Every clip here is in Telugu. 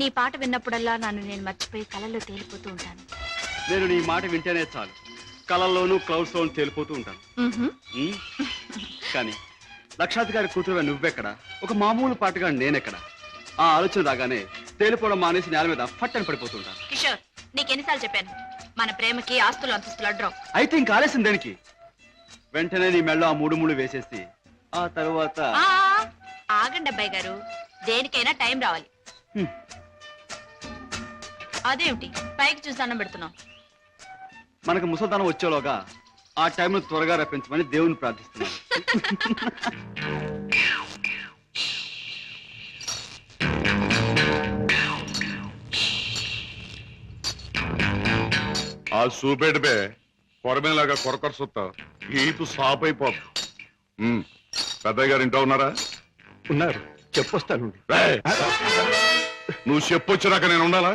నేను ఈ పాట విన్నప్పుడల్లా నన్ను నేను మర్చిపోయి కలలో తేలిపోతూ ఉంటాను. నేను నీ మాట వింటేనే చాలు. కళల్లోనూ క్లౌడ్స్ లోను తేలిపోతూ ఉంటాను. మ్హూ. ఉమ్. కానీ లక్షాధికారి కూతురు నువ్వెక్కడ? ఒక మామూలు పాటగా నేనెక్కడ? ఆ ఆలోచన రాగానే తేలిపోవడం మానేసి నేల మీద ఫట్టని పడిపోతుంటాను కిషోర్ నీకెన్నిసార్లు చెప్పాను? మన ప్రేమకి ఆస్తులు అంతస్తులు అడ్రం అయితే ఇంకా ఆలస్యం దేనికి? వెంటనే నీ మెళ్ళో ఆ మూడు మూడు వేసేసి ఆ తర్వాత ఆగండి అబ్బాయి గారు. దేనికైనా టైం రావాలి. హ్మ్. అదేమిటి? పైకి చూసి అన్నం పెడుతున్నాం మనకు ముసల్దానం వచ్చేలోగా ఆ టైంను త్వరగా రప్పించమని దేవుని ప్రార్థిస్తున్నాను. ఆ చూపేటి బే కొరమేలాగా కొరకొర సుత్త. ఈపు సాప్ అయిపోద్దు ఉమ్, పెద్దయ్య గారు ఇంట్లో ఉన్నారా? ఉన్నారు. చెప్పొస్తాను! నువ్వు చెప్పొచ్చినాక నేను ఉండాలా?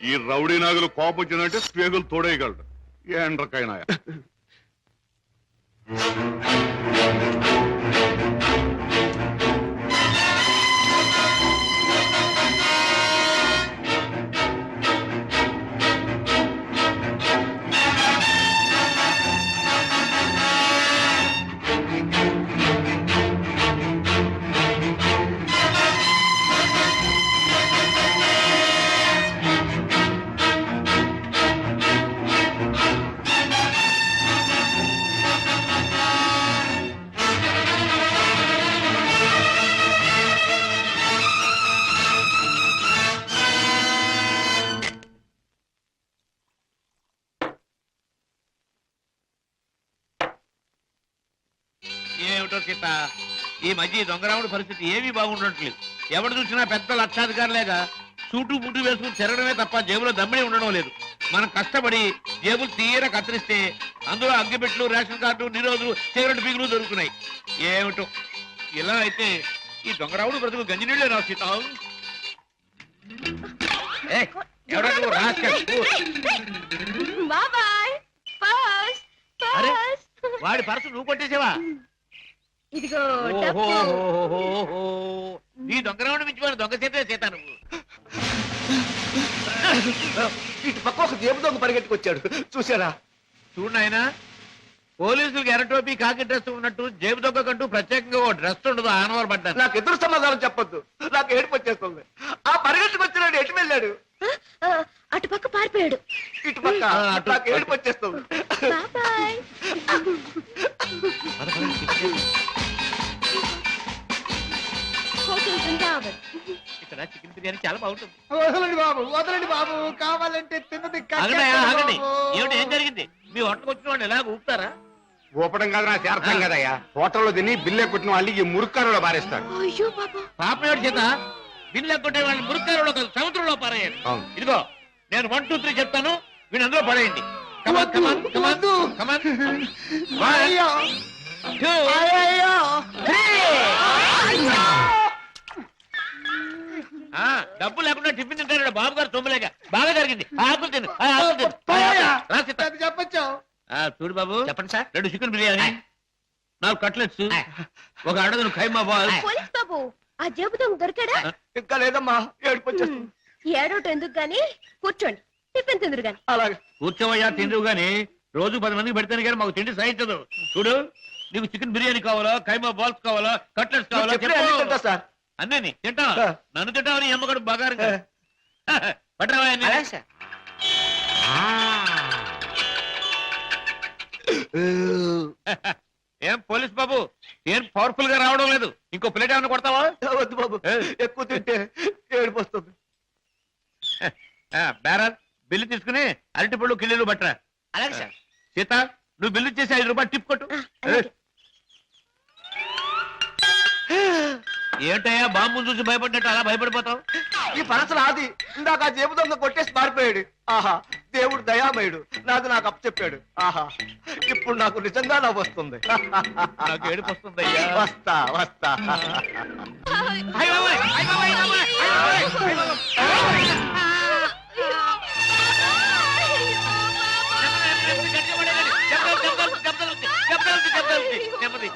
ఈ రౌడీ నాగులు కోపం వచ్చిందంటే స్పేగులు తోడేయగలడు. ఏండ్రకైనా ఈ మధ్య దొంగరాముడి పరిస్థితి ఏమీ బాగుండట్లేదు. ఎవడు చూసినా పెద్ద లక్షాధికారులేగా సూటు బుట్టు వేసుకుని తిరగడమే తప్ప జేబులో దమ్మిడి ఉండడం లేదు. మనం కష్టపడి జేబులు తీర కత్తిరిస్తే అందులో అగ్గిపెట్లు రేషన్ కార్డు నిరోధులు సిగరెట్ పీగులు దొరుకుతున్నాయి. ఏమిటో? ఇలా అయితే ఈ దొంగరాముడు బ్రతుకు గంజినీళ్ళే రా సీత వాడి పర్సు నువ్వు కొట్టేసావా? ఇదిగో డబ్బు. ఓహోహోహోహో. ఈ దొంగరాముడు మించిపోయిన దొంగ సీతే సీత నువ్వు ఇటు పక్క ఒక జేబు దొంగ పరిగెట్టుకొచ్చాడు చూసారా చూడు నాయనా పోలీసులకు ఎర్రటోపీ కాకి డ్రెస్ ఉన్నట్టు జేబు దొంగకంటూ ప్రత్యేకంగా ఓ డ్రెస్ ఉండదు ఆనవారు పడ్డాను. నాకు ఎదురు సమాధానం చెప్పొద్దు. నాకు ఏడుపు వచ్చేస్తుంది. ఆ పరిగెట్టుకొచ్చినాడు ఎటు వెళ్ళాడు? ఆ, అటు పక్క పారిపోయాడు. ఇటు పక్క. ఆ, అటు- నాకు ఏడుపు వచ్చేస్తుంది. బాబాయ్. హోటల్ బృందావన్. ఇక్కడ చికెన్ బిర్యానీ చాలా బాగుంటుంది. వదలండి బాబు వదలండి బాబు. కావాలంటే తిన్నది ఆగండి ఆగండి. ఏమిటి ఏం జరిగింది? మీ హోటల్కి వచ్చిన వాళ్ళు ఎలా ఊపుతారా? ఊపడం కాదు నాకు అర్థం కదయ్యా. హోటల్లో తిని బిల్లే కొట్టిన వాళ్ళు ఈ మురుక్కారులో పారేస్తారు. అయ్యో బాబా. పాప ఏడు చేత? బిల్లు ఎక్కొట్టే వాళ్ళు మురుక్కారులో కాదు సముద్రంలో అవును. ఇదిగో నేను వన్ టూ త్రీ చెప్తాను వీళ్ళు అందులో పడేయండి. Come on come on come on come on to ఆ, డబ్బు లేకుండా టిఫిన్ తింటాడు బాబు గారు తొమ్మిలేక బాగా జరిగింది. ఆ, ఆకులు తిను. ఆ, ఆకులు తిను ఆ, ఆకులు. రా సీత. చెప్పచ్చు ఆ, చూడు బాబు. చెప్పండి సార్. రెండు చికెన్ బిర్యానీ నాలుగు కట్లెట్స్ ఒక అడగను ఖైమా బాల్. పోలీస్ బాబు ఆ జేబు దొంగ దొరికాడా? ఇంకా లేదమ్మా ఏడుపు వచ్చేస్తుంది. ఏడోటి ఎందుకు గాని కూర్చోండి. టిఫిన్ తిందురు గాని. అలాగే. కూర్చోవయ్యా తిందువు గాని. రోజు పది మందికి పెడితేనే కానీ మాకు తిండి సహించదు చూడు నీకు చికెన్ బిర్యానీ కావాలా ఖైమా బాల్స్ కావాలా కట్లెట్స్ కావాలా. సార్. అన్నీ తింటా. నన్ను తింటావని అమ్మగారు బాగా పట్టరావా అన్నీ? ఏం పోలీస్ బాబు? ఏం పవర్ఫుల్గా రావడం లేదు. ఇంకో ప్లేట్ ఏమైనా కొడతావా? వద్దు బాబు. ఎక్కువ తింటే ఏడుపు వస్తుంది ఆ, బేరర్ బిల్లు తీసుకుని అరటి పళ్ళు కిల్లీలు పట్టరా. అలాగే సార్. సీత నువ్వు బిల్లు చేసి ఐదు రూపాయలు టిప్ కొట్టు. ఏంటయ్యా బాంబు చూసి భయపడ్డట్టు అలా భయపడిపోతావు? ఈ పనస నాది ఇందాక ఆ జేబు దొంగ కొట్టేసి మారిపోయాడు ఆహా దేవుడు దయామయుడు నాది నాకు అప్పు చెప్పాడు ఆహా ఇప్పుడు నాకు నిజంగా నవ్వు వస్తుంది నాకు ఏడుపు వస్తుందయ్యా వస్తా వస్తా అయ్ బాబోయ్, అయ్ బాబోయ్, అయ్ బాబోయ్, అయ్ బాబోయ్, అయ్ బాబోయ్. నెమ్మది, గట్టిగా పడేయండి. దెబ్బలు, దెబ్బలు, దెబ్బలు, దెబ్బలు, దెబ్బలు, నెమ్మది.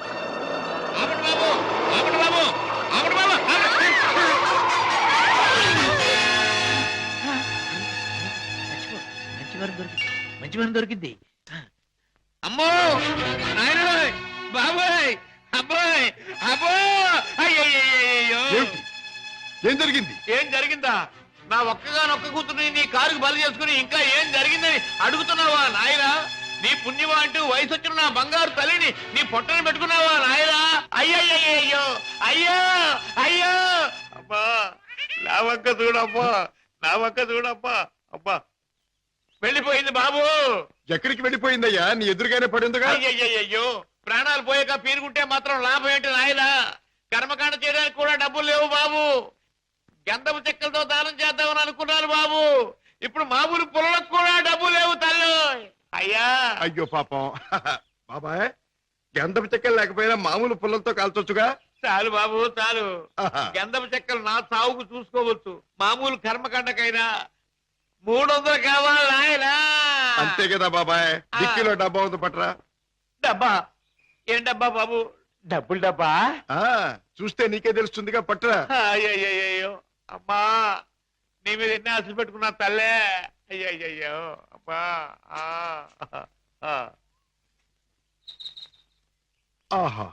ఆపండి బాబు, ఆపండి బాబు, ఆపండి బాబు, ఏమైనా దొరికింది. అమ్మో! నాయనోయ్ బాబోయ్! అబ్బాయ్! అబ్బో! ఏమిటి? ఏం జరిగింది? ఏం జరిగిందా? నా ఒక్కగానొక్క కూతురుని నీ కారుకు బలి చేసుకుని ఇంకా ఏం జరిగిందని అడుగుతున్నావా నాయనా? నీ పుణ్యమా అంటూ వయసు వచ్చిన నా బంగారు తల్లిని నీ పొట్టని పెట్టుకున్నావా నాయనా? అయ్యయ్యో అయ్యో! అయ్యో! అబ్బా! నా వంక చూడమ్మా నా వంక చూడమ్మా అబ్బా! వెళ్ళిపోయింది బాబు. ఎక్కడికి వెళ్ళిపోయిందయ్యా? నీ ఎదురుగానే పడిందిగా అయ్యయ్యో ప్రాణాలు పోయాక పీరుకుంటే మాత్రం లాభం ఏంటి నాయనా? కర్మకాండ చేయడానికి కూడా డబ్బులు లేవు బాబు. గంధపు చెక్కలతో దానం చేద్దామని అనుకున్నాను బాబు. ఇప్పుడు మామూలు పొలకు కూడా డబ్బు లేవు తల్లి. అయ్యా. అయ్యో పాపం. బాబాయ్ గంధపు చెక్కలు లేకపోయినా మామూలు పుల్లలతో కాల్చొచ్చుగా? చాలు బాబు చాలు. గంధపు చెక్కలు నా సాగుకు చూసుకోవచ్చు. మామూలు కర్మకాండకైనా మూడు వందలు కావాలి నాయనా అంతే కదా బాబాయ్. డిక్కీలో డబ్బా ఉంది పట్రా. డబ్బా? ఏం డబ్బా బాబు? డబ్బులు డబ్బా? ఆ, చూస్తే నీకే తెలుస్తుందిగా పట్రా. అయ్యయ్యో అమ్మా నీ మీద ఎన్ని ఆశలు పెట్టుకున్నా తల్లే. అయ్యయ్యో అమ్మా ఆ, ఆ. ఆహా.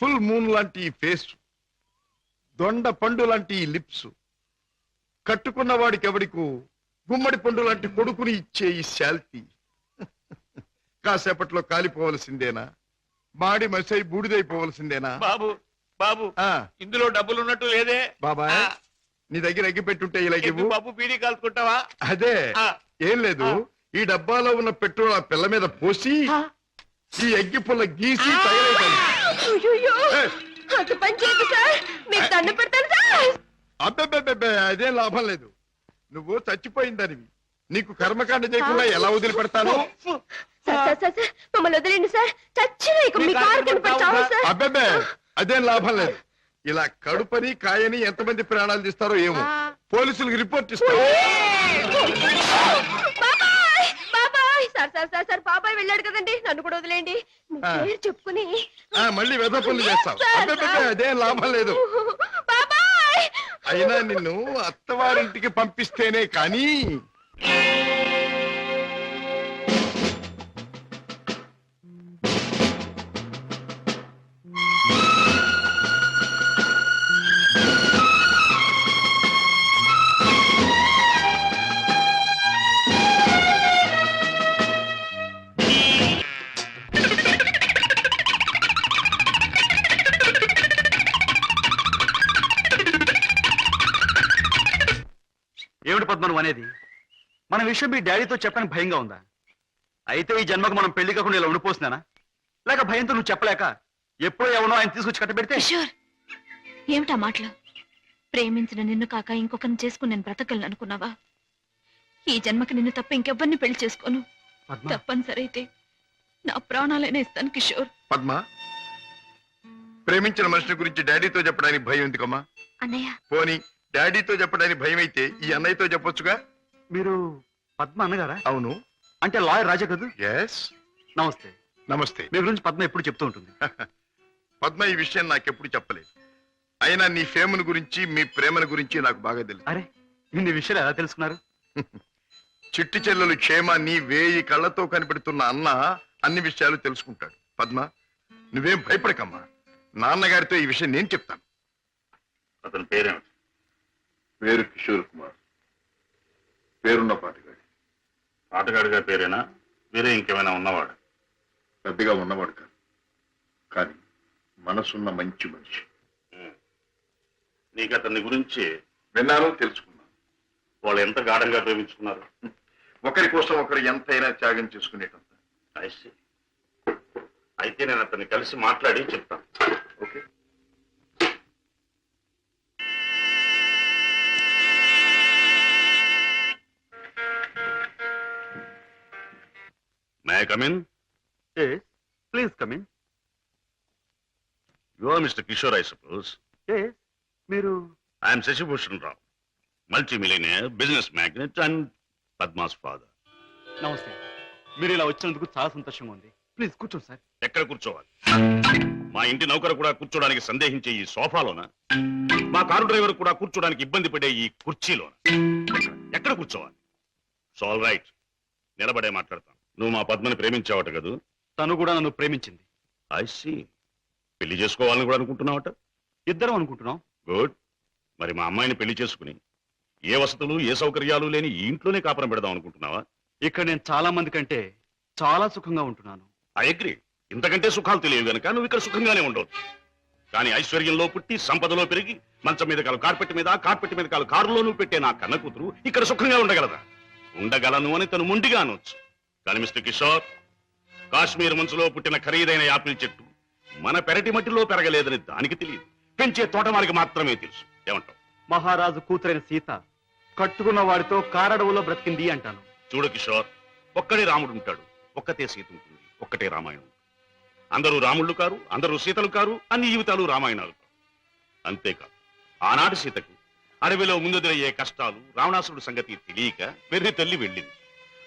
ఫుల్ మూన్ లాంటి ఈ ఫేస్. దొండ పండు లాంటి ఈ లిప్స్. కట్టుకున్న వాడికి ఎవడికు గుమ్మడి పండు లాంటి కొడుకుని ఇచ్చే ఈ శాల్తీ. కాసేపట్లో కాలిపోవలసిందేనా? మాడి మసై బూడిదైపోవలసిందేనా? బాబు బాబు ఆ, ఇందులో డబ్బులు ఉన్నట్టు లేదే. బాబాయ్ ఆ, నీ దగ్గర అగ్గి పెట్టుంటే ఇలాగ ఎందుకు ఇవ్వు బాబు పీడీ కాల్చుకుంటావా? అదే ఆ. ఏం లేదు. ఈ డబ్బాలో ఉన్న పెట్రోల్ ఆ పిల్ల మీద పోసి ఈ అగ్గి పుల్ల గీసి తగలేదాన్ని అయ్యయ్యో, ఏయ్, అంత పని చేయదు సార్. మీకు దండ పెడతాను సార్. అబ్బెబ్బెబ్బెబ్బే అదేం లాభం లేదు. నువ్వు చచ్చిపోయిందనివి. నీకు కర్మకాండ చేయకుండా ఎలా వదిలిపెడతాను? సార్ సార్ సార్ సార్ మమ్మల్ని వదిలేండి సార్. చచ్చిన ఇక మీ కారు కనపడి చావు సార్? అబ్బెబ్బే అదేం లాభం లేదు. ఇలా కడుపని కాయని ఎంతమంది ప్రాణాలు తీస్తారో ఏమో. పోలీసులకు రిపోర్ట్ ఇస్తారు బాబాయ్! బాబాయ్! సార్ సార్ సార్ సార్ బాబాయ్ వెళ్ళాడు కదండి. నన్ను కూడా వదిలేండి మీ ఆ. పేరు చెప్పుకుని. ఆ, మళ్ళీ వెధ పనులు చేస్తావు. సార్, అబ్బెబ్బెబ్బే సార్. అదేం లాభం లేదు. అయినా నిన్ను అత్తవారింటికి పంపిస్తేనే కానీ పద్మను అనేది మన విషయం మీ డాడీతో చెప్పని భయంగా ఉందా? అయితే ఈ జన్మకు మనం పెళ్ళి కాకుండా ఇలా ఉండిపోతున్నానా? లేక భయంతో నువ్వు చెప్పలేక ఎప్పుడో ఎవనో ఆయన తీసుకొచ్చి కట్టబెడితే కిషోర్ ఏమిటా మాటలు? ప్రేమించిన నిన్ను కాక ఇంకొకరిని చేసుకుని నేను బ్రతకలను అనుకున్నావా? ఈ జన్మకి నిన్ను తప్ప ఇంకెవ్వరిని పెళ్ళి చేసుకోను. పద్మ. తప్పనిసరి అయితే నా ప్రాణాలైనా ఇస్తాను కిషోర్. పద్మ ప్రేమించిన మనిషిని గురించి డాడీతో చెప్పడానికి భయం ఎందుకమ్మా? అన్నయ్య. పోని. డాడీతో చెప్పడానికి భయం అయితే ఈ అన్నయ్యతో చెప్పొచ్చుగా? మీరు పద్మ అన్నగారా? అవును. అంటే లాయర్ రాజా కదూ? ఎస్ నమస్తే. నమస్తే. మీ గురించి పద్మ ఎప్పుడు చెప్తూ ఉంటుంది? పద్మ ఈ విషయం నాకెప్పుడు చెప్పలేదు. అయినా నీ ఫేమను గురించి మీ ప్రేమను గురించి నాకు బాగా తెలుసు. అరే ఇన్ని విషయాలు ఎలా తెలుసుకున్నారు? చిట్టి చెల్లెలు క్షేమాన్ని వేయి కళ్ళతో కనిపెడుతున్న అన్న అన్ని విషయాలు తెలుసుకుంటాడు. పద్మ నువ్వేం భయపడకమ్మా. నాన్నగారితో ఈ విషయం నేను చెప్తాను. అతని పేరేమిటి? పేరు కిషోర్ కుమార్. పేరున్న పాటగాడి. పాటగాడిగా పేరేనా? వేరే ఇంకేమైనా ఉన్నవాడు? పెద్దగా ఉన్నవాడు కాదు. కానీ మనసున్న మంచి మనిషి. నీకు అతని గురించి విన్నాను తెలుసుకున్నాను. వాళ్ళు ఎంత గాఢంగా ప్రేమించుకున్నారు? ఒకరి కోసం ఒకరు ఎంతైనా త్యాగం చేసుకునేటంత. అయితే నేను అతన్ని కలిసి మాట్లాడి చెప్తాను. Okay. May come in please come in you are mister Kishore I suppose మీరు I'm Shashibhushan Rao multi millionaire business magnate and Padma's father నమస్తే. మీరు ఇలా వచ్చినందుకు చాలా సంతోషంగా ఉంది. ప్లీజ్ కూర్చోండి సార్ ఎక్కడ కూర్చోవాలి? మా ఇంటి నౌకరు కూడా కూర్చోడానికి సందేహించే ఈ సోఫాలోన? మా కారు డ్రైవర్ కూడా కూర్చోడానికి ఇబ్బంది పడే ఈ కుర్చీలోన? ఎక్కడ కూర్చోవాలి? సాల్ రైట్ నిలబడే మాట్లాడతాం. నువ్వు మా పద్మని ప్రేమించావట కదూ? తను కూడా నన్ను ప్రేమించింది. ఐ సీ పెళ్ళి చేసుకోవాలని కూడా అనుకుంటున్నావట? ఇద్దరం అనుకుంటున్నాం. గుడ్ మరి మా అమ్మాయిని పెళ్ళి చేసుకుని ఏ వసతులు ఏ సౌకర్యాలు లేని ఈ ఇంట్లోనే కాపురం పెడదాం అనుకుంటున్నావా? ఇక్కడ నేను చాలా మంది కంటే చాలా సుఖంగా ఉంటున్నాను. ఐ అగ్రి ఇంతకంటే సుఖాలు తెలియవు గనక నువ్వు ఇక్కడ సుఖంగానే ఉండవచ్చు కానీ ఐశ్వర్యంలో పుట్టి సంపదలో పెరిగి మంచం మీద కాలు కార్పెట్ మీద కార్పెట్ మీద కాలు కారులోనూ పెట్టే నా కన్న కూతురు ఇక్కడ సుఖంగా ఉండగలదా? ఉండగలను అని తను మొండిగా అనొచ్చు. కానీ మిస్టర్ కిషోర్ కాశ్మీర్ మంచులో పుట్టిన ఖరీదైన యాపిల్ చెట్టు మన పెరటి మట్టిలో పెరగలేదని దానికి తెలియదు. పెంచే తోటమాలికి మాత్రమే తెలుసు. ఏమంటావు? మహారాజు కూతురైన సీత కట్టుకున్న వాడితో కారడవులో బ్రతికింది అంటాను. చూడు కిషోర్ ఒక్కడే రాముడు ఉంటాడు. ఒక్కతే సీత ఉంటుంది. ఒక్కటే రామాయణం అందరూ రాముళ్ళు కారు అందరూ సీతలు కారు అన్ని జీవితాలు రామాయణాలు అంతేకాదు ఆనాటి సీతకు అడవిలో ముందుదరయ్యే కష్టాలు రావణాసురుడి సంగతి తెలియక వెర్రి తల్లి వెళ్ళింది.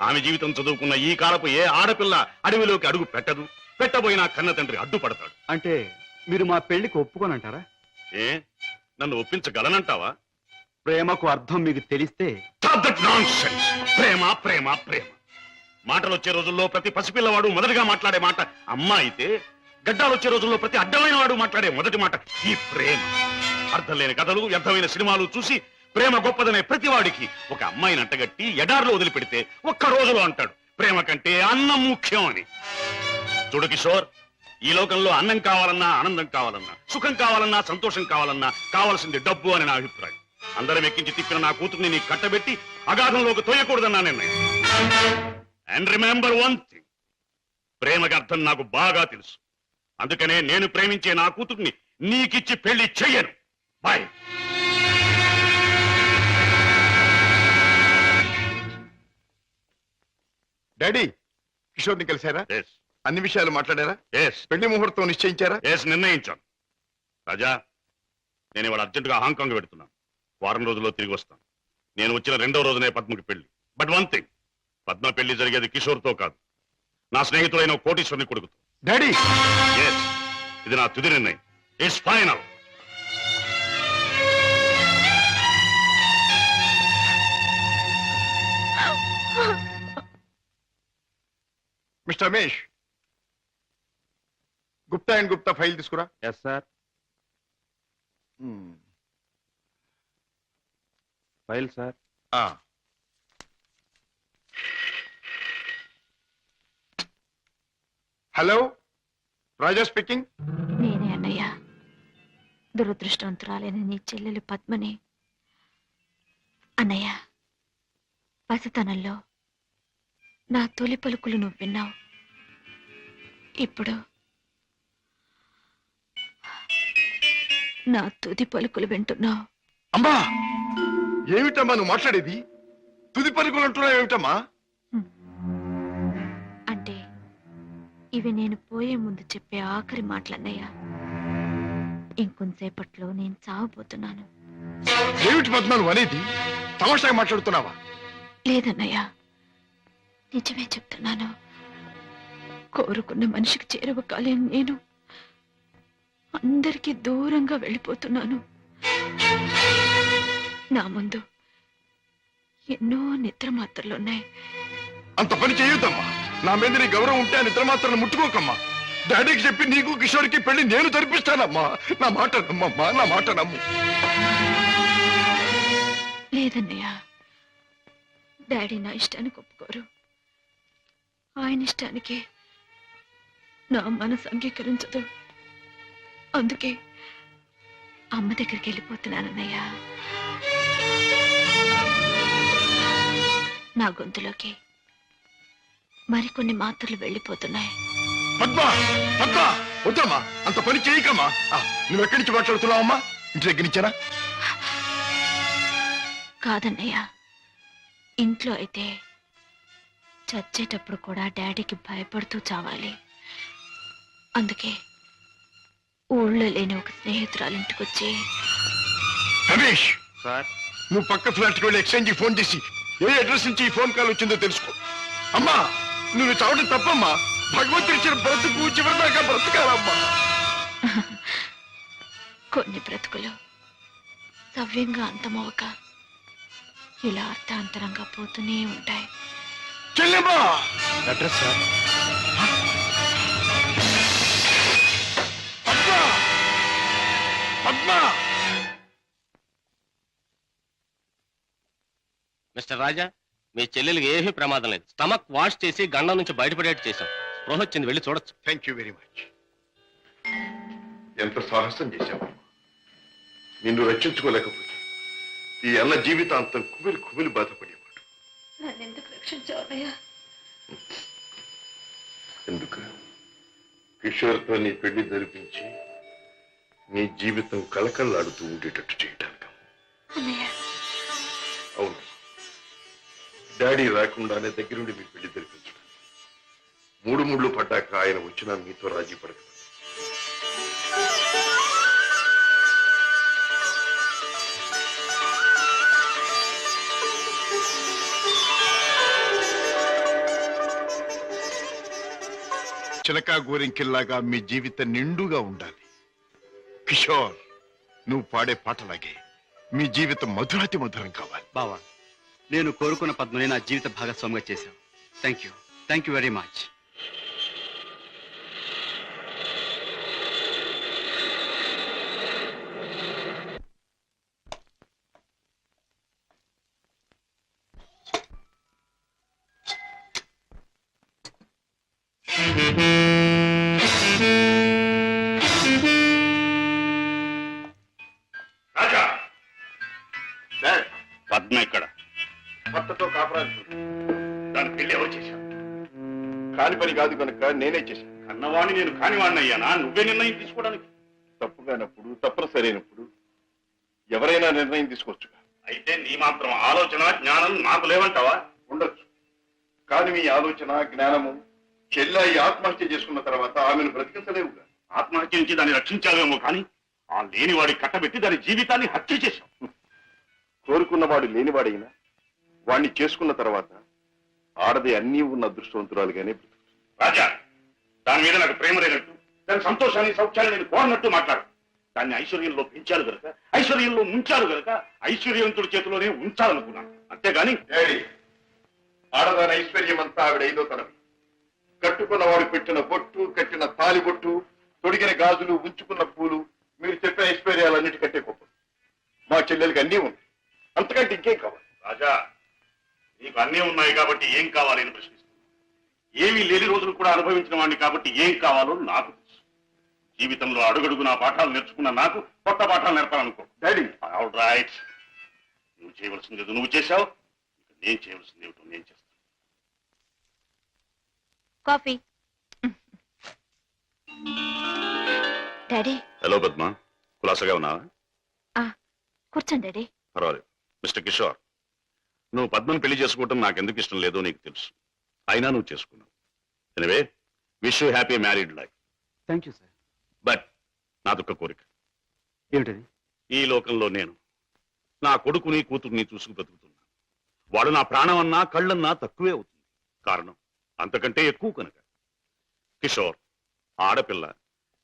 ఆమె జీవితం చదువుకున్న ఈ కాలపు ఏ ఆడపిల్ల అడవిలోకి అడుగు పెట్టదు. పెట్టబోయినా కన్న తండ్రి అడ్డుపడతాడు. అంటే మీరు మా పెళ్ళికి ఒప్పుకోనంటారా? ఏ? నన్ను ఒప్పించగలనంటావా? ప్రేమకు అర్థం మీకు తెలిస్తే. ప్రేమ ప్రేమ ప్రేమ. మాటలు వచ్చే రోజుల్లో ప్రతి పసిపిల్లవాడు మొదటిగా మాట్లాడే మాట అమ్మ అయితే గడ్డాలు వచ్చే రోజుల్లో ప్రతి అడ్డమైన వాడు మాట్లాడే మొదటి మాట ఈ ప్రేమ. అర్థం లేని కథలు వ్యర్థమైన సినిమాలు చూసి ప్రేమ గొప్పదనే ప్రతి వాడికి ఒక అమ్మాయిని అంటగట్టి ఎడార్లో వదిలిపెడితే ఒక్క రోజులో అంటాడు. ప్రేమ కంటే అన్నం ముఖ్యం అని. చూడు కిషోర్ ఈ లోకంలో అన్నం కావాలన్నా ఆనందం కావాలన్నా సుఖం కావాలన్నా సంతోషం కావాలన్నా కావాల్సింది డబ్బు అని నా అభిప్రాయం. అందరం ఎక్కించి తిప్పిన నా కూతుర్ని నీ కట్టబెట్టి అగాధంలోకి తోయకూడదన్నా నిర్ణయం. అండ్ రిమెంబర్ వన్ థింగ్ ప్రేమకి అర్థం నాకు బాగా తెలుసు. అందుకనే నేను ప్రేమించే నా కూతుర్ని నీకిచ్చి పెళ్ళి చెయ్యను. బాయ్ డాడీ కిషోర్ని కలిశారా? ఎస్ అన్ని విషయాలు మాట్లాడారా? ఎస్ పెళ్ళి ముహూర్తం నిశ్చయించారా? ఎస్ నిర్ణయించాను రాజా నేను ఇవాళ అర్జెంటుగా హాంకాంగ్ పెడుతున్నాను. వారం రోజుల్లో తిరిగి వస్తాను. నేను వచ్చిన రెండో రోజునే పద్మకి పెళ్ళి. బట్ వన్ థింగ్ పద్మ పెళ్ళి జరిగేది కిషోర్తో కాదు. నా స్నేహితుడైన కోటీశ్వరుని కొడుకుతో. డాడీ ఎస్ ఇది నా తుది నిర్ణయం. It's final mister Ramesh Gupta and Gupta file తీసుకురా. ఎస్ సార్ ఫైల్ సార్ ఆ. హలో రాజా స్పీకింగ్ నేనే అన్నయ్య. దురదృష్టవంతురాలైన నీ చెల్లెలు పద్మని. అన్నయ్య పసితనంలో నా తొలి పలుకులు నువ్వు విన్నావు. ఇప్పుడు నా తుది పలుకులు వింటున్నావు. అమ్మా! ఏమిటమ్మా నువ్వు మాట్లాడేది? తుది పలుకులు అంటున్నావు ఏమిటమ్మా? అంటే ఇవి నేను పోయే ముందు చెప్పే ఆఖరి మాటలన్నయ్య. ఇంకొంతసేపట్లో నేను చావబోతున్నాను. ఏమిటి పద్మ నువ్వు అనేది? తమాషాగా మాట్లాడుతున్నావా? లేదన్నయ్య. నిజమే చెప్తున్నాను. కోరుకున్న మనిషికి చేరువ కాలేను నేను. అందరికీ దూరంగా వెళ్ళిపోతున్నాను. నా ముందు ఎన్నో నిద్ర మాత్రలున్నాయి అంత పని చేయొద్దమ్మా. నా మీద నీ గౌరవం ఉంటే ఆ నిద్ర మాత్రం ముట్టుకోకమ్మా. డాడీకి చెప్పి నీకు కిషోర్కి పెళ్ళి నేను జరిపిస్తానమ్మా. నా మాట నమ్మమ్మా. నా మాట నమ్ము. లేదన్నయ్య. డాడీ నా ఇష్టానికి ఒప్పుకోరు. ఆయన ఇష్టానికి నా మనసు అంగీకరించదు. అందుకే అమ్మ దగ్గరికి వెళ్ళిపోతున్నానన్నయ్య. నా గొంతులోకి మరికొన్ని మాత్రలు వెళ్ళిపోతున్నాయి. వద్దమ్మా అంత పని చేయకమ్మా. ఆ, నువ్వు ఎక్కడి నుంచి మాట్లాడుతున్నావమ్మా? ఇంటి దగ్గర నుంచేనా? కాదన్నయ్య ఇంట్లో అయితే చచ్చేటప్పుడు కూడా డాడీకి భయపడుతూ చావాలి. అందుకే ఊళ్ళో లేని ఒక స్నేహితురాలు ఇంటికొచ్చి రమేష్! సార్? నువ్వు పక్క ఫ్లాట్కి వెళ్ళి ఎక్స్చేంజ్ ఫోన్ చేసి ఏ అడ్రస్ నుంచి ఈ ఫోన్ కాల్ వచ్చిందో తెలుసుకో. అమ్మా నువ్వు చావడం తప్పమ్మా. భగవంతుడి ఇచ్చిన బ్రతుకు చివరిదాకా బ్రతకాలమ్మా కొన్ని బ్రతుకులు సవ్యంగా అంతమవక ఇలా అర్థాంతరంగా పోతూనే ఉంటాయి. Address sir. Padma! Padma! Mister Raja మీ చెల్లెలికి ఏమీ ప్రమాదం లేదు. స్టమక్ వాష్ చేసి గండం నుంచి బయటపడేట్టు చేశాం. స్పృహ వచ్చింది వెళ్ళి చూడొచ్చు. థ్యాంక్ యూ వెరీ మచ్ ఎంత సాహసం చేశావు? నిన్ను రక్షించుకోలేకపోతే ఈ అన్న జీవితాంతం కుమిలి కుమిలి రక్షించావయ్యా ఎందుకు? కిషోర్తో నీ పెళ్ళి జరిపించి నీ జీవితం కలకల్లాడుతూ ఉండేటట్టు చేయటానికి? అవును. డాడీ రాకుండానే దగ్గరుండి మీ పెళ్ళి జరిపించడం. మూడు ముళ్ళు పడ్డాక ఆయన వచ్చినా మీతో రాజీ పడదు. చిలకా గోరింకిల్లాగా మీ జీవితం నిండుగా ఉండాలి. కిషోర్ నువ్వు పాడే పాటలాగే మీ జీవితం మధురాతి మధురం కావాలి. బావా నేను కోరుకున్న పద్మని నా జీవిత భాగస్వామిగా చేశావు. Thank you thank you very much పెళ్ళి ఎవరు చేశావు కాని పని కాదు కనుక నేనే చేశాను. కన్నవాణ్ణి నేను కానివాణ్ణి అయ్యానా? నువ్వే నిర్ణయం తీసుకోవడానికి. తప్పుగానప్పుడు తప్పనిసరైనప్పుడు ఎవరైనా నిర్ణయం తీసుకోవచ్చుగా. అయితే నీ మాత్రం ఆలోచన జ్ఞానం నాకు లేవంటావా? ఉండొచ్చు. కానీ మీ ఆలోచన జ్ఞానము చెల్లాయి ఆత్మహత్య చేసుకున్న తర్వాత ఆమెను బ్రతికించలేవుగా. ఆత్మహత్య నుంచి దాన్ని రక్షించావేమో కానీ ఆ లేనివాడి కట్టబెట్టి దాని జీవితాన్ని హత్య చేశావు. కోరుకున్నవాడు లేనివాడైనా వాణ్ణి చేసుకున్న తర్వాత ఆడది అన్నీ ఉన్న అదృష్టవంతురాలుగానే రాజా దాని మీద నాకు ప్రేమ లేనట్టు దాని సంతోషాన్ని సౌఖ్యాన్ని నేను కోరనట్టు మాట్లాడు. దాన్ని ఐశ్వర్యంలో పెంచారు గనక ఐశ్వర్యంలో ముంచారు గనక ఐశ్వర్యవంతుడి చేతిలోనే ఉంచాలనుకున్నాను. అంతేగాని ఆడదాని ఐశ్వర్యం అంతా ఆవిడ ఐదో తనవి కట్టుకున్నవాడు పెట్టిన బొట్టు కట్టిన తాలి బొట్టు తొడిగిన గాజులు ఉంచుకున్న పూలు మీరు చెప్పే ఐశ్వర్యాలన్నిటికంటే గొప్ప మా చెల్లెలకి అన్నీ ఉన్నాయి అంతకంటే ఇంకేం కావాలి? రాజా నీకు అన్నీ ఉన్నాయి కాబట్టి ఏం కావాలి అని ప్రశ్నిస్తున్నాను. ఏమీ లేని రోజులు కూడా అనుభవించిన వాడిని కాబట్టి ఏం కావాలో నాకు తెలుసు. జీవితంలో అడుగడుగు నా పాఠాలు నేర్చుకున్న నాకు కొత్త పాఠాలు నేర్పాలనుకో. డాడీ ఆల్ రైట్ నువ్వు చేయవలసింది ఏదో నువ్వు చేశావు. నేను చేయవలసింది ఏమిటో నేను చేస్తాను. కాఫీ. డాడీ హలో పద్మ కులాసగా ఉన్నావా? కూర్చోండి డాడీ పర్వాలేదు. మిస్టర్ కిషోర్ నువ్వు పద్మను పెళ్ళి చేసుకోవటం నాకు ఎందుకు ఇష్టం లేదో నీకు తెలుసు. అయినా నువ్వు చేసుకున్నావు. Anyway wish you happy married life thank you sir but నాదొక్క కోరిక. ఏమిటది? ఈ లోకంలో నేను నా కొడుకుని కూతుర్ని చూసుకు బ్రతుకుతున్నా. వాడు నా ప్రాణం అన్నా కళ్ళన్నా తక్కువే అవుతుంది. కారణం అంతకంటే ఎక్కువ కనుక. కిషోర్ ఆడపిల్ల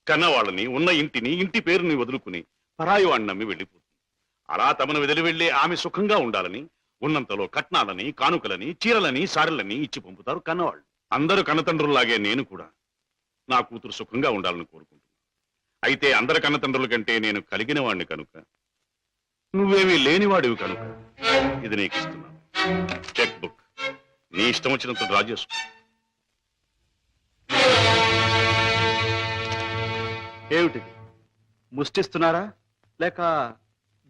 కన్నవాళ్ళని ఉన్న ఇంటిని ఇంటి పేరుని వదులుకుని పరాయి వాడిని నమ్మి వెళ్ళిపోతుంది. అలా తమను వదిలి వెళ్ళి ఆమె సుఖంగా ఉండాలని ఉన్నంతలో కట్నాలని కానుకలని చీరలని సారెలని ఇచ్చి పంపుతారు కన్నవాళ్ళు. అందరూ కన్నతండ్రుల్లాగే నేను కూడా నా కూతురు సుఖంగా ఉండాలని కోరుకుంటున్నాను. అయితే అందరి కన్నతండ్రుల కంటే నేను కలిగిన వాడిని కనుక నువ్వేమీ లేనివాడివి కనుక ఇది నీకు ఇస్తున్నాను చెక్ బుక్ నీ ఇష్టం వచ్చినంత డ్రా చేసుకో. ఏమిటిది? ముష్టిస్తున్నారా? లేక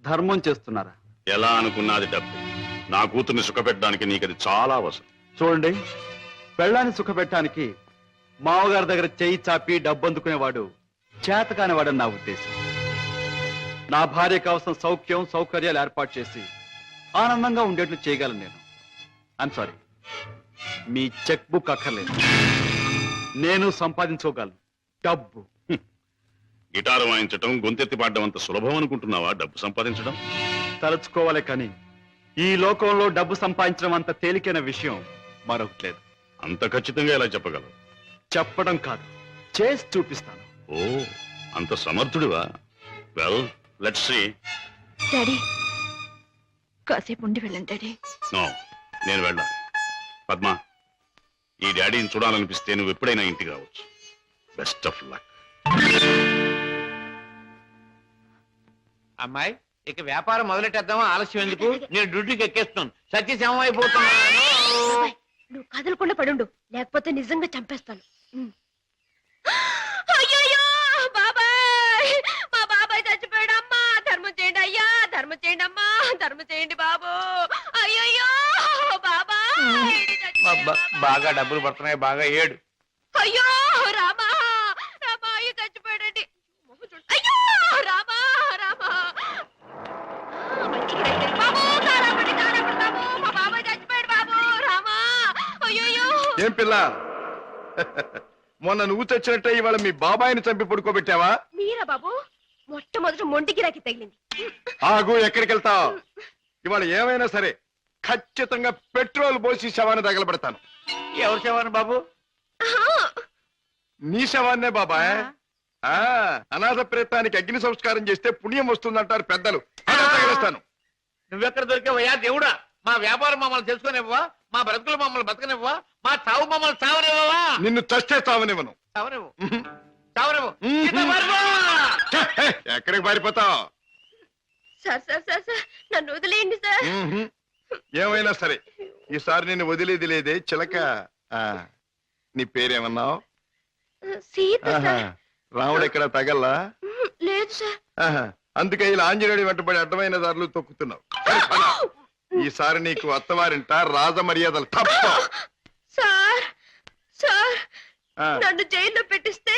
ధర్మం చేస్తున్నారా? ఎలా అనుకున్నది డబ్బు. నా కూతుర్ని సుఖపెట్టడానికి నీకు అది చాలా అవసరం. చూడండి పెళ్ళాన్ని సుఖపెట్టడానికి మామగారి దగ్గర చెయ్యి చాపి డబ్బు అందుకునేవాడు చేతకానివాడని నా ఉద్దేశం. నా భార్య కోసం సౌఖ్యం సౌకర్యాలు ఏర్పాటు చేసి ఆనందంగా ఉండేట్లు చేయగలను నేను. ఐమ్ సారీ మీ చెక్ బుక్ అక్కర్లేదు. నేను సంపాదించుకోగలను. డబ్బు. గిటారు వాయించటం గొంతెత్తి పాడడం అంత సులభం అనుకుంటున్నావా? డబ్బు సంపాదించడం? తలుచుకోవాలి కానీ ఈ లోకంలో డబ్బు సంపాదించడం అంత తేలికైన విషయం మరొకటి లేదు. అంత ఖచ్చితంగా ఎలా చెప్పగలవు? చెప్పడం కాదు చేసి చూపిస్తాను. ఓ అంత సమర్థుడివా? వెల్ లెట్స్ సీ డాడీ కాసేపు ఉండి వెళ్ళండి డాడీ నో నేను వెళ్ళాలి పద్మ ఈ డాడీని చూడాలనిపిస్తే నువ్వు ఎప్పుడైనా ఇంటికి రావచ్చు. బెస్ట్ ఆఫ్ లక్ అమ్మాయి ఇక వ్యాపారం మొదలెట్టేద్దామా? ఆలస్యం ఎందుకు? నేను డ్యూటీకి ఎక్కేస్తున్నాను. సత్యశమం అయిపోతున్నాను నువ్వు కదలకుండా పడుండు. లేకపోతే నిజంగా చంపేస్తాను. అయ్యయ్యో బాబాయ్! మా బాబాయ్ చచ్చిపోయాడు అమ్మా. ధర్మం చేయండి అయ్యా. ధర్మం చేయండి అమ్మా. ధర్మం చేయండి బాబు. అయ్యయ్యో బాబాయ్! చచ్చిపోయాడు అబ్బా, బాగా డబ్బులు పడుతున్నాయి. బాగా ఏడు అయ్యో రామా రామా అయ్యో చచ్చిపోయాడండి మొహం చూడు. అయ్యో రామా రామా బాబు కారాపడి కారాపడి బాబు మా బాబాయ్ చచ్చిపోయాడు బాబు రామా అయ్యో ఏం పిల్ల? మొన్న నువ్వు తెచ్చినట్టే ఇవాళ మీ బాబాయిని చంపి పడుకోబెట్టావా? మీరా బాబు? మొట్టమొదటి మొండి గిరాకి తగిలింది. ఆగు ఎక్కడికి వెళ్తావు ఇవాళ ఏమైనా సరే ఖచ్చితంగా పెట్రోల్ పోసి శవాన్ని తగలబెడతాను. ఎవరు చెప్పాను బాబు? నీ శవాన్నే బాబాయ్. ఆ అనాథ ప్రేతానికి అగ్ని సంస్కారం చేస్తే పుణ్యం వస్తుందంటారు పెద్దలు. తగిలేస్తాను. నువ్వెక్కడ దొరికావయ్యా? దేవుడా మా వ్యాపారం మమ్మల్ని తెలుసుకునివ్వవా మా బ్రతుకులు మమ్మల్ని బతకనివ్వవా? మా చావు మమ్మల్ని చావనివ్వవా? నిన్ను చస్తే తావనివ్వను చావనివ్వు. చావనివ్వు. మ్మ్. సీత పారిపో! ఛే, హే, ఎక్కడికి పారిపోతావు? సార్ సార్ సార్ సార్ నన్ను వదిలేయండి సార్. ఏమైనా సరే ఈసారి నేను వదిలేది లేదే చిలక. ఆ, నీ పేరేమన్నావు? సీత ఆహా, సార్. రాముడు ఎక్కడ తగల్లా? లేదు సార్. ఆహా, అందుకే ఇలా ఆంజనేయుడి వెంటబడి అడ్డమైన దారులు తొక్కుతున్నావు. సరే, పద. ఈసారి నీకు అత్తవారింట రాజ మర్యాదలు తప్ప. సార్ సార్ ఆ, నన్ను జైల్లో పెట్టిస్తే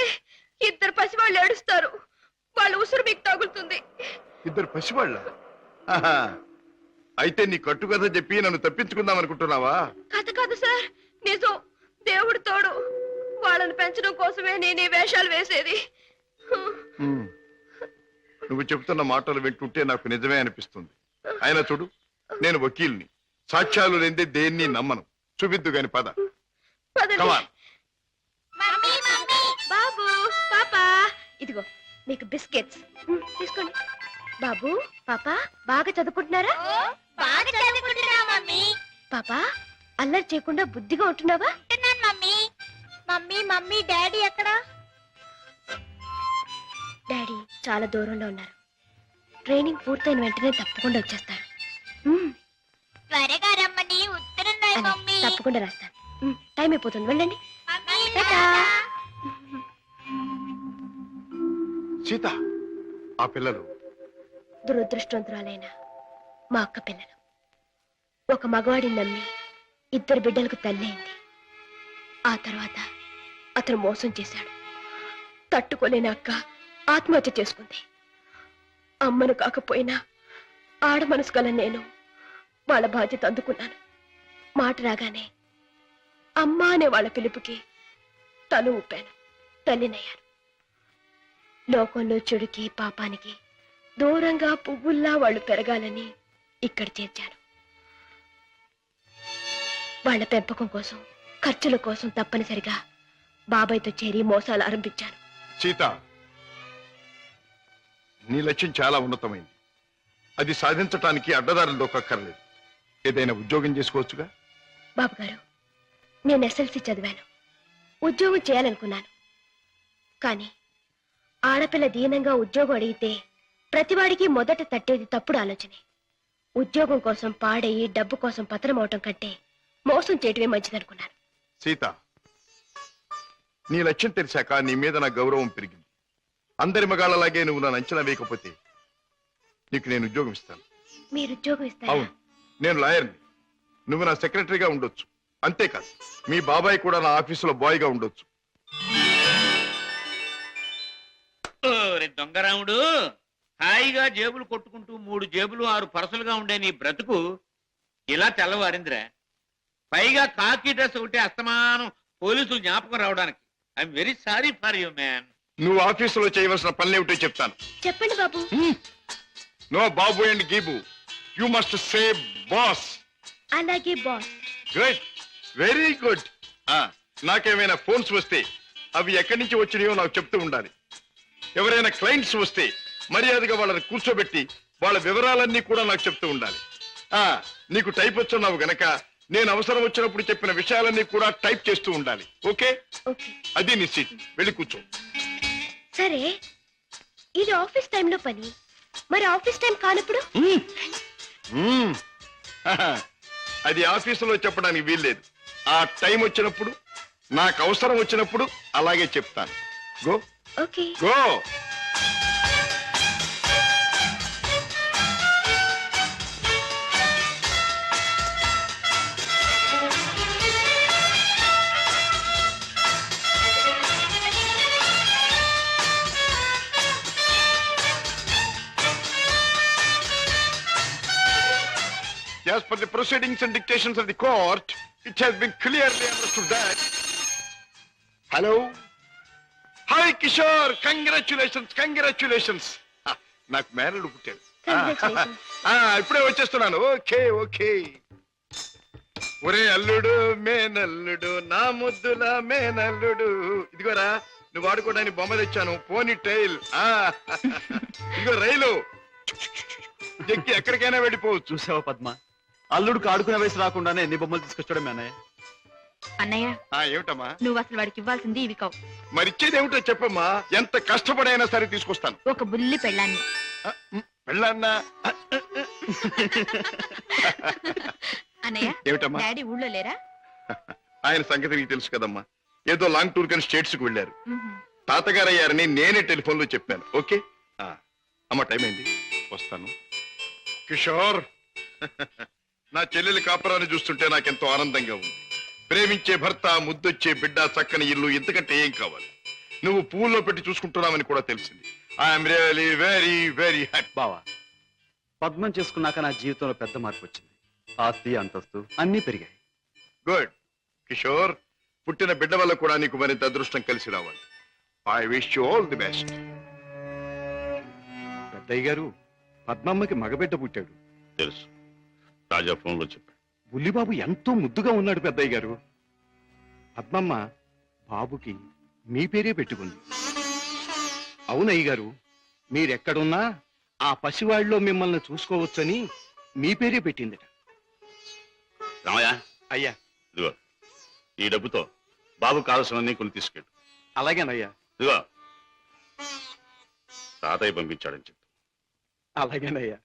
ఇద్దరు పసివాళ్ళు ఏడుస్తారు. వాళ్ళ ఉసురు మీకు తగులుతుంది. ఇద్దరు పసివాళ్ళ? ఆహా, అయితే నీ కట్టుకథ చెప్పి నన్ను తప్పించుకుందాం అనుకుంటున్నావా? కథ కాదు సార్ నిజం. దేవుడు తోడు. వాళ్ళని పెంచడం కోసమే నేను ఈ వేషాలు వేసేది. నువ్వు చెబుతున్న మాటలు వింటుంటే నాకు నిజమే అనిపిస్తుంది. అయినా చూడు నేను వకీల్ని. సాక్ష్యాలు లేదే దేన్ని నమ్మను. చూపిద్దు గాని పద. కమాన్ బాబు పాపా. ఇదిగో మీకు బిస్కెట్స్. తీసుకోండి. బాబు పాప బాగా చదువుకుంటున్నారా? బాగా చదువుకుంటున్నా మమ్మీ. పాప అల్లరి చేయకుండా బుద్ధిగా ఉంటున్నావా? ఉంటున్నాను మమ్మీ. మమ్మీ మమ్మీ డాడీ ఎక్కడ? డాడీ చాలా దూరంలో ఉన్నారు. ట్రైనింగ్ పూర్తయిన వెంటనే తప్పకుండా వచ్చేస్తారు. త్వరగా రమ్మని ఉత్తరం రాయి అలాగే, మమ్మీ. తప్పకుండా రాస్తాను టైం అయిపోతుంది వెళ్ళండి. సీత ఆ పిల్లలు. దురదృష్టవంతురాలైన మా అక్క పిల్లలు. ఒక మగవాడిని నమ్మి ఇద్దరు బిడ్డలకు తల్లి అయింది. ఆ తర్వాత అతను మోసం చేశాడు. తట్టుకోలేని అక్క ఆత్మహత్య చేసుకుంది. అమ్మను కాకపోయినా ఆడ మనసు గల నేను వాళ్ళ బాధ్యత అందుకున్నాను. మాట రాగానే అమ్మ అనే వాళ్ళ పిలుపుకి తను ఊపాను తల్లినయ్యాను. లోకంలో చెడుకి పాపానికి దూరంగా పువ్వుల్లా వాళ్ళు పెరగాలని ఇక్కడ చేర్చాను. వాళ్ళ పెంపకం కోసం ఖర్చుల కోసం తప్పనిసరిగా బాబాయ్తో చేరి మోసాలు ఆరంభించాను. సీత నీ లక్ష్యం చాలా ఉన్నతమైంది. అది సాధించటానికి అడ్డదారులు దొక్కక్కర్లేదు ఏదైనా ఉద్యోగం చేసుకోవచ్చుగా? బాబు గారు నేను ఎస్ఎల్సి చదివాను. ఉద్యోగం చేయాలనుకున్నాను. కానీ ఆడపిల్ల దీనంగా ఉద్యోగం అడిగితే ప్రతివాడికి మొదట తట్టేది తప్పుడు ఆలోచనే. ఉద్యోగం కోసం పాడయి డబ్బు కోసం పతనం అవటం కంటే మోసం చేయటమే మంచిదనుకున్నాను. సీత నీ లక్ష్యం తెలిసాక నీ మీద నా గౌరవం పెరిగింది. అందరి మగాళ్ళలాగే నువ్వు నన్ను అంచనా వేయకపోతే నీకు నేను ఉద్యోగం ఇస్తాను. మీరు ఉద్యోగం ఇస్తారా? అవును. నేను లాయర్ని. నువ్వు నా సెక్రటరీగా ఉండొచ్చు. అంతేకాదు మీ బాబాయ్ కూడా నా ఆఫీసులో బాయ్గా ఉండొచ్చు. ఓరి దొంగరాముడు హాయిగా జేబులు కొట్టుకుంటూ మూడు జేబులు ఆరు పరసలుగా ఉండే నీ బ్రతుకు ఇలా తెల్లవారిందిరా. పైగా కాకి డ్రెస్ ఒకటి అస్తమానం పోలీసులు జ్ఞాపకం రావడానికి. I'm very sorry for you man నువ్వు ఆఫీసులో చేయవలసిన పనులేమిటో చెప్తాను. చెప్పండి బాబు. నో బాబు అండ్ గీబు. యు మస్ట్ సే బాస్ అలాగే బాస్. గుడ్ వెరీ గుడ్ నాకేమైనా ఫోన్స్ వస్తే అవి ఎక్కడి నుంచి వచ్చినాయో నాకు చెప్తూ ఉండాలి. ఎవరైనా క్లయింట్స్ వస్తే మర్యాదగా వాళ్ళని కూర్చోబెట్టి వాళ్ళ వివరాలన్నీ కూడా నాకు చెప్తూ ఉండాలి. ఆ నీకు టైప్ వచ్చున్నావు గనక నేను అవసరం వచ్చినప్పుడు చెప్పిన విషయాలన్నీ కూడా టైప్ చేస్తూ ఉండాలి. ఓకే. అది నీ సీట్. వెళ్ళి కూర్చో. సరే. ఇది ఆఫీస్ టైంలో పని. మరి ఆఫీస్ టైం కానప్పుడు. అది ఆఫీసులో చెప్పడానికి వీల్లేదు. ఆ టైం వచ్చినప్పుడు నాకు అవసరం వచ్చినప్పుడు అలాగే చెప్తాను. Go. Okay. Go. As per the proceedings and dictations of the court, it has been clearly understood that. Hello? Hi Kishore congratulations congratulations నాకు మేనల్లుడు పుట్టాడు Congratulations. ఆ, ఇప్పుడే వచ్చేస్తున్నాను. Okay okay. ఒరే అల్లుడు మేనల్లుడు నా ముద్దుల మేనల్లుడు. ఇదిగోరా నువ్వు వాడుకోవడానికి బొమ్మ తెచ్చాను. పోనీ టైల్ ఆ, ఇదిగో రైలు. ఎక్కి ఎక్కడికైనా వెళ్ళిపోవచ్చు చూసావా పద్మ? అల్లుడికి ఆడుకునే వయసు రాకుండానే ఎన్ని బొమ్మలు తీసుకొచ్చాడు మీ అన్నయ్య. అన్నయ్య? ఆ, ఏమిటమ్మా? నువ్వు అసలు వాడికి ఇవ్వాల్సింది ఇవి కావు. మరి ఇచ్చేది ఏమిటో చెప్పమ్మా. ఎంత కష్టపడైనా సరే తీసుకొస్తాను. ఒక బుల్లి పెళ్ళాన్ని. వెళ్ళన్నా అన్నయ్య ఏమిటమ్మా? డాడీ ఊళ్ళో లేరా? ఆయన సంగతి నీకు తెలుసు కదమ్మా. ఏదో లాంగ్ టూర్ కానీ స్టేట్స్కు వెళ్ళారు. తాతగారు అయ్యారని నేనే టెలిఫోన్లో చెప్పాను. ఓకే? ఆ, అమ్మ టైం అయింది. వస్తాను. కిషోర్! నా చెల్లెలి కాపురాన్ని చూస్తుంటే నాకెంతో ఆనందంగా ఉంది. ప్రేమించే భర్త ముద్దొచ్చే బిడ్డ చక్కని ఇల్లు ఇంతకంటే ఏం కావాలి? నువ్వు పువ్వుల్లో పెట్టి చూసుకుంటున్నావని కూడా తెలిసింది. I'm really very very happy బావా పద్మం చేసుకున్నాక నా జీవితంలో పెద్ద మార్పు వచ్చింది. ఆస్తి అంతస్తు అన్నీ పెరిగాయి. గుడ్ కిషోర్ పుట్టిన బిడ్డ వల్ల కూడా నీకు మరింత అదృష్టం కలిసి రావాలి. I wish you all the best పెద్దయ్య గారు పద్మమ్మకి మగబిడ్డ పుట్టాడు. తెలుసు. రాజా ఫోన్లో చెప్పాడు బుల్లిబాబు ఎంతో ముద్దుగా ఉన్నాడు పెద్దయ్య గారు. పద్మమ్మ బాబుకి మీ పేరే పెట్టుకుంది. అవునయ్య గారు మీరెక్కడున్నా ఆ పసివాడిలో మిమ్మల్ని చూసుకోవచ్చని మీ పేరే పెట్టిందట. రామయ్య. అయ్యా. ఇదిగో ఈ డబ్బుతో బాబు కావాల్సినవన్నీ కొని తీసుకెళ్ళు. అలాగేనయ్యా. ఇదిగో తాతయ్య పంపించాడని చెప్పు అలాగేనయ్యా.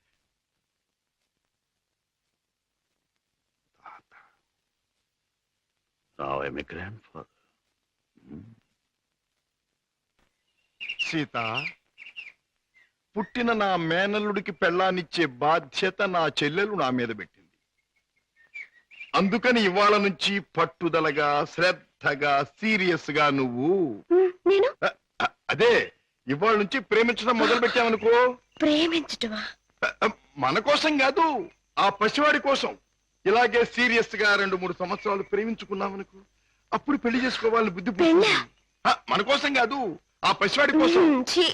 రావయ్య మీ గ్రాండ్ ఫాదర్ సీత పుట్టిన నా మేనల్లుడికి పెళ్ళానిచ్చే బాధ్యత నా చెల్లెలు నా మీద పెట్టింది. అందుకని ఇవాళ నుంచి పట్టుదలగా శ్రద్ధగా సీరియస్గా నువ్వు నేను? అ, అదే ఇవాళ నుంచి ప్రేమించడం మొదలు పెట్టావనుకో. ప్రేమించటమా? మన కోసం కాదు ఆ పసివాడి కోసం. ఇలాగే సీరియస్గా రెండు మూడు సంవత్సరాలు ప్రేమించుకున్నామనుకో అప్పుడు పెళ్ళి చేసుకోవాలని బుద్ధి పుడుతుంది. పెళ్ళా? ఆ, మన కోసం కాదు ఆ పసివాడి కోసం ఛీ.